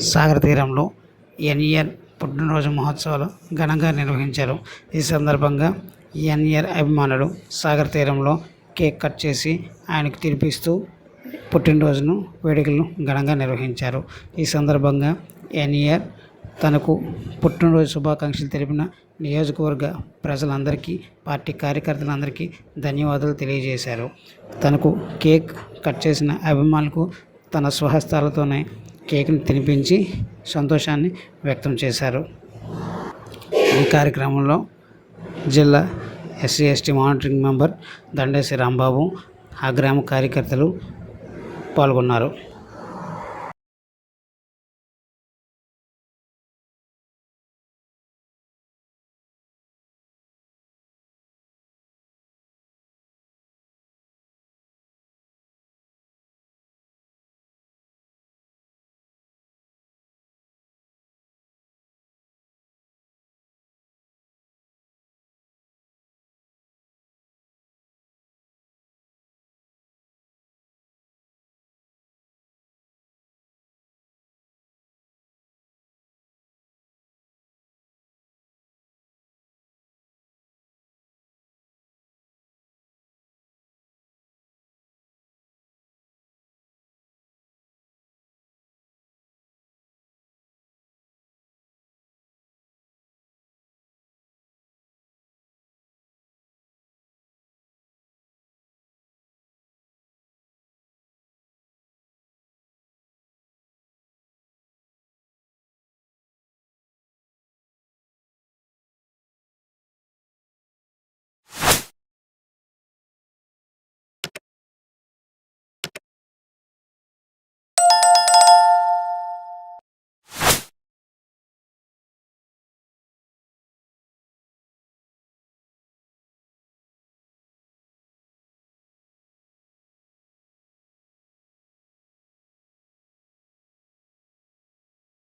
సాగర తీరంలో ఎన్ఈఆర్ పుట్టినరోజు మహోత్సవాలు ఘనంగా నిర్వహించారు. ఈ సందర్భంగా ఎన్ఈఆర్ అభిమానులు సాగర్ తీరంలో కేక్ కట్ చేసి ఆయనకు తినిపిస్తూ పుట్టినరోజును వేడుకలను ఘనంగా నిర్వహించారు. ఈ సందర్భంగా ఎన్ఈఆర్ తనకు పుట్టినరోజు శుభాకాంక్షలు తెలిపిన నియోజకవర్గ ప్రజలందరికీ పార్టీ కార్యకర్తలందరికీ ధన్యవాదాలు తెలియజేశారు. తనకు కేక్ కట్ చేసిన అభిమానులకు తన స్వహస్తాలతోనే కేక్ని తినిపించి సంతోషాన్ని వ్యక్తం చేశారు. ఈ కార్యక్రమంలో జిల్లా S C S T monitoring member Dandesi Rambabu ఆ గ్రామ కార్యకర్తలు పాల్గొన్నారు.